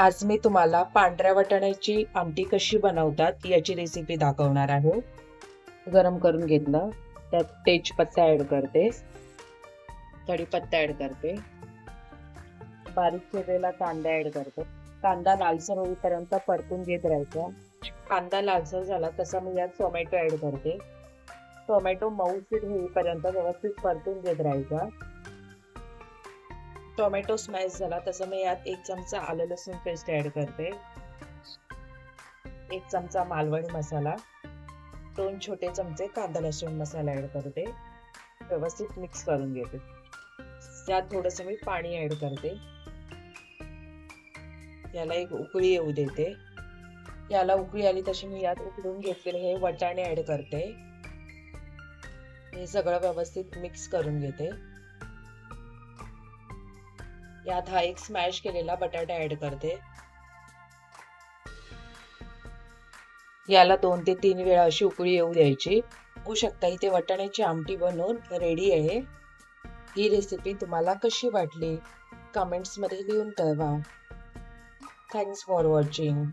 आज मी तुम्हाला पांढऱ्या वाटाण्याची आमटी कशी बनवतात याची रेसिपी दाखवणार आहे. गरम करून घेतलं. त्यात तेजपत्ता ऍड करते. कढीपत्ता ऍड करते. बारीक केलेला कांदा ऍड करते. कांदा लालसर होईपर्यंत परतून घेत राहायचा. कांदा लालसर झाला तसा मी यात टोमॅटो ऍड करते. टोमॅटो मऊ मऊसूत होईपर्यंत व्यवस्थित परतून घेत राहायचा. टोमॅटो स्मॅश झाला तसं मी यात एक चमचा आलं लसूण पेस्ट ऍड करते. एक चमचा मालवणी मसाला दोन छोटे चमचे कांदा लसूण मसाला ऍड करते. व्यवस्थित मिक्स करून घेते. त्यात थोडस मी पाणी ऍड करते. याला एक उकळी येऊ देते. याला उकळी आली तशी मी यात उकळून घेतलेले हे वटाणे ऍड करते. हे सगळं व्यवस्थित मिक्स करून घेते. यात हा एक स्मॅश केलेला बटाटा ऍड करते. याला दोन ते तीन वेळा अशी उकळी येऊ द्यायची. बघू शकता इथे वाटाण्याची आमटी बनवून रेडी आहे. ही रेसिपी तुम्हाला कशी वाटली? कमेंट्समध्ये लिहून कळवा. Thanks for watching